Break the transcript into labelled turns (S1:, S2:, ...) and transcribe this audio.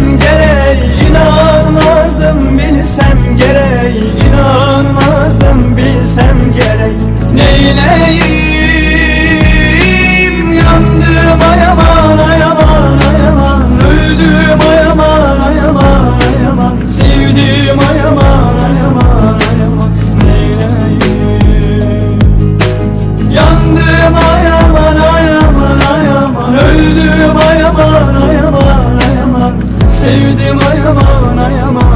S1: Yeah. get sevdim ayaman ayaman